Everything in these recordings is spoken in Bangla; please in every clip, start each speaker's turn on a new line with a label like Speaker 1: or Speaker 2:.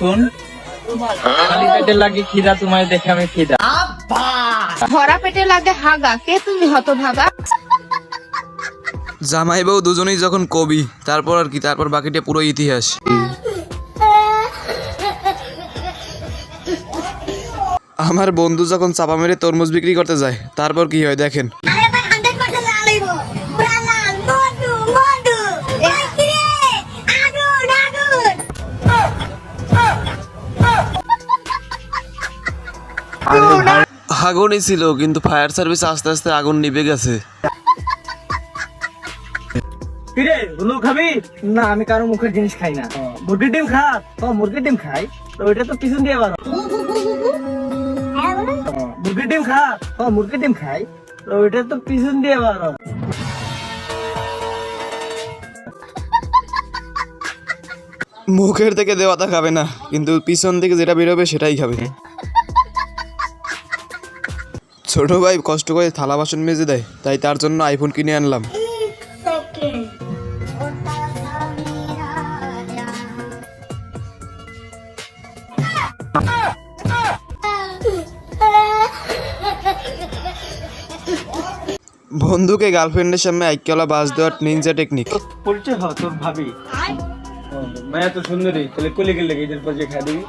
Speaker 1: শুন। খালি পেটের লাগে খিদা তোমায় দেখে আমি খিদা।
Speaker 2: ভরা পেটে লাগে হাগা কে তুমি হতভাগা?
Speaker 3: জামাই বউ দুজনেই যখন কবি তারপর আর কি তারপর বাকিটা পুরো ইতিহাস। আমার বন্ধু যখন চাপা মেরে তরমুজ বিক্রি করতে যায় তারপর কি হয় দেখেন? আগুনই ছিল কিন্তু ফায়ার সার্ভিস আস্তে আস্তে আগুন নিভে গেছে।
Speaker 4: কিরে গুলো খাবি? না আমি কারও মুখের জিনিস খাই না। মুরগির ডিম খা। ও মুরগির ডিম খাই? তো ওইটা তো পিছন দিয়ে বারো। মুরগির ডিম খা। ও মুরগির ডিম খাই? তো ওইটা তো পিছন দিয়ে বারো।
Speaker 3: মুখের থেকে দেওয়াটা খাবে না কিন্তু পিছন থেকে যেটা বেরোবে সেটাই খাবে। ছোট ভাই কষ্ট করে থালা বাসন মেজে দেয় তাই তার জন্য আইফোন কিনে আনলাম। বন্ধুকে গার্লফ্রেন্ডের সামনে আইকিওলা বাস দেওয়ার নিনজা টেকনিক
Speaker 4: পরিচয় হ তোর ভাবি। মায়া তো সুন্দরী তাহলে কোলে গেলে এদের পর যে খাই দিবি।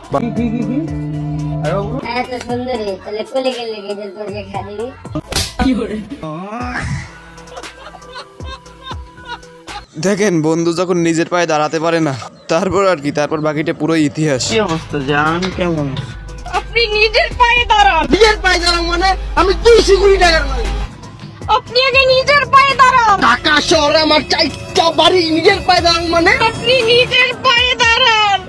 Speaker 5: এত সুন্দরী তাহলে কোলে গেলে গেদের তোর যে
Speaker 3: দেখেন বন্ধু যখন নিজের পায়ে দাঁড়াতে পারে না তারপর আর কি তারপর বাকিটা পুরো ইতিহাস।
Speaker 4: কি অবস্থা জান কেমন?
Speaker 2: আপনি নিজের পায়ে দাঁড়ান।
Speaker 4: নিজের পায়ে দাঁড়াও মানে আমি দুইশো কোটি টাকার মালিক।
Speaker 2: আপনি আগে নিজের পায়ে দাঁড়ান।
Speaker 4: ঢাকা শহরে আমার চারটা বাড়ি নিজের পায়ে দাঁড়াও মানে?
Speaker 2: আপনি নিজের পায়ে দাঁড়ান।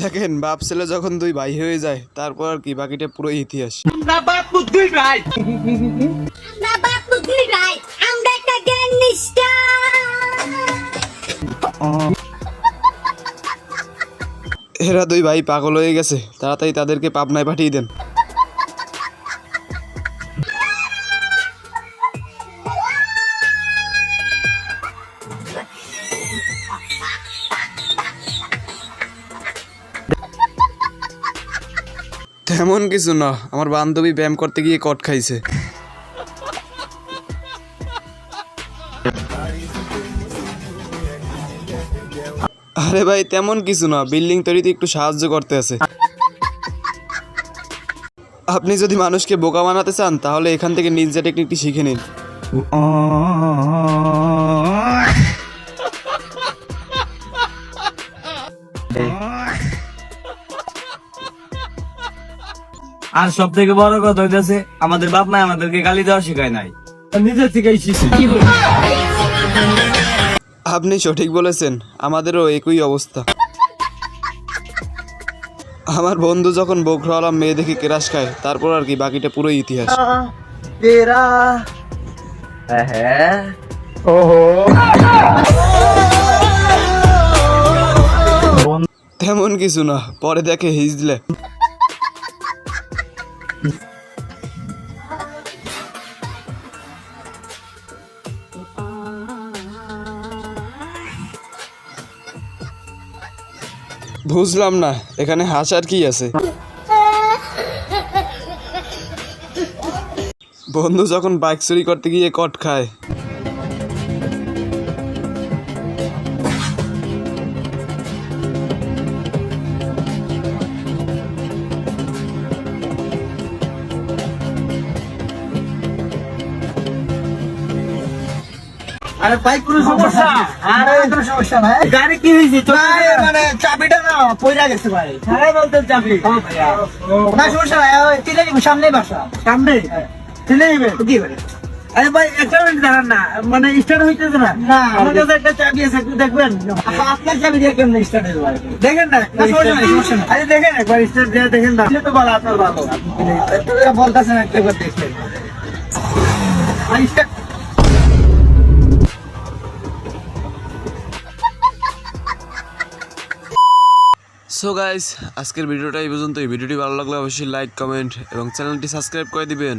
Speaker 3: দেখেন বাপ ছেলে যখন দুই ভাই হয়ে যায় তারপর আর কি বাকিটা পুরো ইতিহাস।
Speaker 4: না বাপ দুই ভাই।
Speaker 5: না বাপু দুই ভাই আমরা একটা গ্যাং নিষ্ঠা
Speaker 3: এরা দুই ভাই পাগল হয়ে গেছে তাড়াতাড়ি তাদেরকে পাবনায় পাঠিয়ে দেন। তেমন কিছু না আমার বান্ধবী ব্যায়াম করতে গিয়ে কট খাইছে আরে ভাই তেমন কিছু না বিল্ডিং তৈরিতে একটু সাহায্য করতে আছে আপনি যদি মানুষকে বোকা বানাতে চান তাহলে এখান থেকে নিনজা টেকনিকটি শিখে নিন
Speaker 4: আর সব থেকে বড় কথা হইতেছে আমাদের বাপ মা আমাদেরকে গালি দেওয়া শেখায় নাই। নিজের থেকেই শিখছি
Speaker 3: আপনি সঠিক বলেছেন আমাদেরও একই অবস্থা। আমার বন্ধু যখন বোখরাওয়ালা মেয়ে দেখে কেরাস খায় তারপর আর কি বাকিটা পুরো ইতিহাস।
Speaker 4: তেরা হ্যাঁ
Speaker 3: তেমন কিছু না পরে দেখে হিজলে। বুঝলাম না এখানে হাসার কি আছে? বন্ধু যখন বাইক চুরি করতে গিয়ে কট খায়
Speaker 4: আরে বাইক কোনো সমস্যা? আরে কোনো সমস্যা নাই? গাড়ি কি হয়েছে? মানে চাবিটা না পয়রা গেছে ভাই। সারাই বলতে চাবি। না সমস্যা নাই ওই তিলে নিবি সামনে বাসা। সামনে? তিলে নিবে? কি করে আরে ভাই একটা মিনিট দাঁড়ান না। মানে স্টার্ট হইতেছে না। না আমার কাছে একটা চাবি আছে একটু দেখবেন? আপনার চাবি দিয়ে কেমন স্টার্ট হইতে পারে দেখেন না? না, সমস্যা নাই, আরে দেখেন একবার স্টার্ট দিয়ে দেখেন না। তো ভালো আপনার ভালো। একটু বলতেছেন একবার দেখেন। স্টার্ট
Speaker 3: সো গাইস আজকের ভিডিওটা এই পর্যন্ত এই ভিডিওটি ভালো লাগলে অবশ্যই লাইক কমেন্ট এবং চ্যানেলটি সাবস্ক্রাইব করে দিবেন।